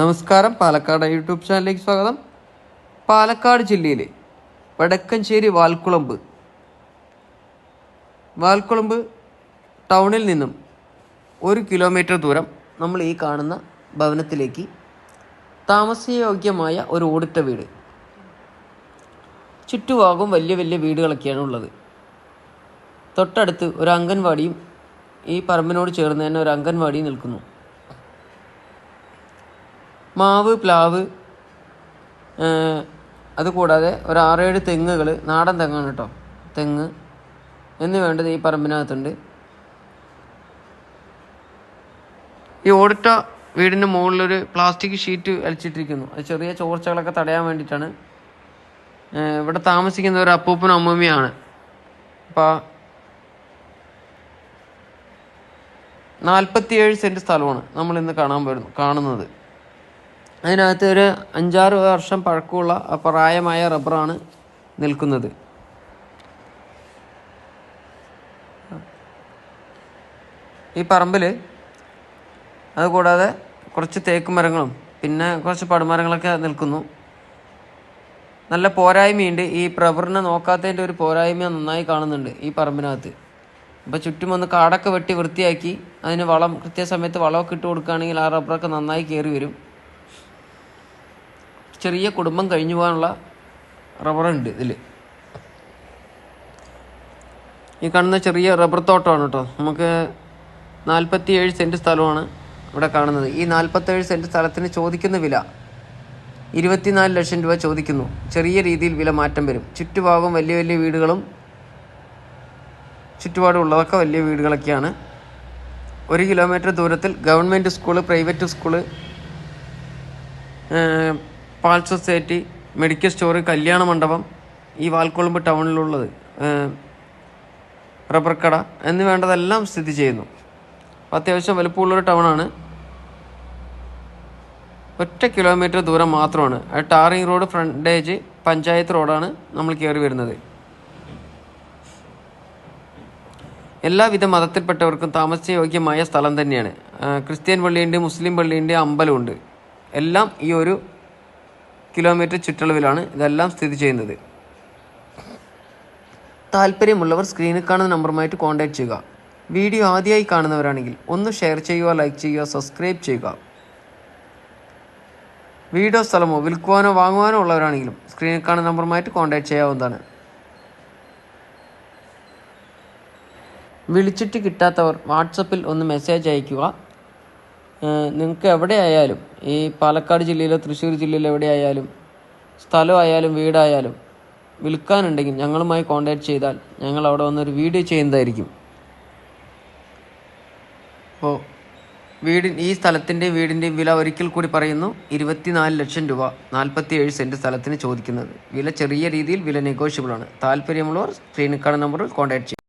നമസ്കാരം. പാലക്കാട് യൂട്യൂബ് ചാനലിലേക്ക് സ്വാഗതം. പാലക്കാട് ജില്ലയിലെ വടക്കഞ്ചേരി വാൽക്കുളമ്പ്. വാൽക്കുളമ്പ് ടൗണിൽ നിന്നും ഒരു കിലോമീറ്റർ ദൂരം നമ്മൾ ഈ കാണുന്ന ഭവനത്തിലേക്ക് താമസയോഗ്യമായ ഒരു ഓടിട്ട വീട്. ചുറ്റുഭാഗവും വലിയ വലിയ വീടുകളൊക്കെയാണ് ഉള്ളത്. തൊട്ടടുത്ത് ഒരു അംഗൻവാടിയും ഈ പറമ്പിനോട് ചേർന്ന് തന്നെ ഒരു അംഗൻവാടിയും നിൽക്കുന്നു. മാവ് പ്ലാവ് അതുകൂടാതെ ഒരു ആറേഴ് തെങ്ങുകൾ നാടൻ തെങ്ങാണ് കേട്ടോ. തെങ്ങ് എന്ന് വേണ്ടത് ഈ പറമ്പിനകത്തുണ്ട്. ഈ ഓടിട്ട വീടിന്റെ മുകളിലൊരു പ്ലാസ്റ്റിക് ഷീറ്റ് വലിച്ചിട്ടിരിക്കുന്നു. അത് ചെറിയ ചോർച്ചകളൊക്കെ തടയാൻ വേണ്ടിയിട്ടാണ്. ഇവിടെ താമസിക്കുന്ന ഒരു അപ്പൂപ്പനും അമ്മൂമ്മയാണ് അപ്പോൾ നാൽപ്പത്തിയേഴ് സെന്റ് സ്ഥലമാണ് നമ്മൾ ഇന്ന് കാണാൻ വരുന്നു കാണുന്നത്. അതിനകത്ത് ഒരു അഞ്ചാറ് വർഷം പഴക്കമുള്ള പ്രായമായ റബ്ബറാണ് നിൽക്കുന്നത്. ഈ പറമ്പിൽ അതുകൂടാതെ കുറച്ച് തേക്ക് മരങ്ങളും പിന്നെ കുറച്ച് പടുമരങ്ങളൊക്കെ നിൽക്കുന്നു. നല്ല പോരായ്മയുണ്ട്. ഈ റബ്ബറിനെ നോക്കാത്തതിന്റെ ഒരു പോരായ്മ നന്നായി കാണുന്നുണ്ട് ഈ പറമ്പിനകത്ത്. അപ്പോൾ ചുറ്റും ഒന്ന് കാടൊക്കെ വെട്ടി വൃത്തിയാക്കി അതിന് വളം കൃത്യസമയത്ത് വളമൊക്കെ ഇട്ട് കൊടുക്കുകയാണെങ്കിൽ ആ റബ്ബറൊക്കെ നന്നായി കയറി വരും. ചെറിയ കുടുംബം കഴിഞ്ഞു പോകാനുള്ള റബ്ബറുണ്ട് ഇതിൽ ഈ കാണുന്ന ചെറിയ റബ്ബർ തോട്ടമാണ് കേട്ടോ. നമുക്ക് നാൽപ്പത്തി ഏഴ് സെന്റ് സ്ഥലമാണ് ഇവിടെ കാണുന്നത്. ഈ നാൽപ്പത്തേഴ് സെന്റ് സ്ഥലത്തിന് ചോദിക്കുന്ന വില ഇരുപത്തിനാല് ലക്ഷം രൂപ ചോദിക്കുന്നു. ചെറിയ രീതിയിൽ വില മാറ്റം വരും. ചുറ്റുഭാഗം വലിയ വലിയ വീടുകളും ചുറ്റുപാടുമുള്ളതൊക്കെ വലിയ വീടുകളൊക്കെയാണ്. ഒരു കിലോമീറ്റർ ദൂരത്തിൽ ഗവൺമെന്റ് സ്കൂൾ പ്രൈവറ്റ് സ്കൂൾ പാൽ സൊസൈറ്റി മെഡിക്കൽ സ്റ്റോർ കല്യാണ മണ്ഡപം ഈ വാൽക്കൊളുമ്പ് ടൗണിലുള്ളത് റബ്ബർ കട എന്ന് വേണ്ടതെല്ലാം സ്ഥിതി ചെയ്യുന്നു. അത്യാവശ്യം വലുപ്പമുള്ളൊരു ടൗണാണ്. ഒറ്റ കിലോമീറ്റർ ദൂരം മാത്രമാണ്. ആ ടാറിങ് റോഡ് ഫ്രണ്ടേജ് പഞ്ചായത്ത് റോഡാണ് നമ്മൾ കയറി വരുന്നത്. എല്ലാവിധ മതത്തിൽപ്പെട്ടവർക്കും താമസയോഗ്യമായ സ്ഥലം തന്നെയാണ്. ക്രിസ്ത്യൻ പള്ളിയുണ്ട് മുസ്ലിം പള്ളിയുണ്ട് അമ്പലമുണ്ട്. എല്ലാം ഈ ഒരു കിലോമീറ്റർ ചുറ്റളവിലാണ് ഇതെല്ലാം സ്ഥിതി ചെയ്യുന്നത്. താല്പര്യമുള്ളവർ സ്ക്രീനിൽ കാണുന്ന നമ്പറുമായിട്ട് കോൺടാക്ട് ചെയ്യുക. വീഡിയോ ആദ്യമായി കാണുന്നവരാണെങ്കിൽ ഒന്ന് ഷെയർ ചെയ്യുക ലൈക്ക് ചെയ്യുക സബ്സ്ക്രൈബ് ചെയ്യുക. വീഡിയോ സ്ഥലമോ വിൽക്കുവാനോ വാങ്ങുവാനോ ഉള്ളവരാണെങ്കിലും സ്ക്രീനിൽ കാണുന്ന നമ്പറുമായിട്ട് കോൺടാക്ട് ചെയ്യാവുന്നതാണ്. വിളിച്ചിട്ട് കിട്ടാത്തവർ വാട്സപ്പിൽ ഒന്ന് മെസ്സേജ് അയയ്ക്കുക. നിങ്ങൾക്ക് എവിടെ ആയാലും ഈ പാലക്കാട് ജില്ലയിലോ തൃശ്ശൂർ ജില്ലയിലോ എവിടെ ആയാലും സ്ഥലമായാലും വീടായാലും വിൽക്കാനുണ്ടെങ്കിൽ ഞങ്ങളുമായി കോൺടാക്ട് ചെയ്താൽ ഞങ്ങൾ അവിടെ വന്നൊരു വീഡിയോ ചെയ്യുന്നതായിരിക്കും. അപ്പോൾ വീടി ഈ സ്ഥലത്തിന്റെ വീടിന്റെ വില ഒരിക്കൽ കൂടി പറയുന്നു ഇരുപത്തിനാല് ലക്ഷം രൂപ നാൽപ്പത്തി ഏഴ് സെന്റ് സ്ഥലത്തിന് ചോദിക്കുന്നത്. വില ചെറിയ രീതിയിൽ വില നെഗോഷ്യബിൾ ആണ്. താല്പര്യമുള്ളവർ സ്ക്രീനിൽ കാണുന്ന നമ്പറിൽ കോൺടാക്ട് ചെയ്യും.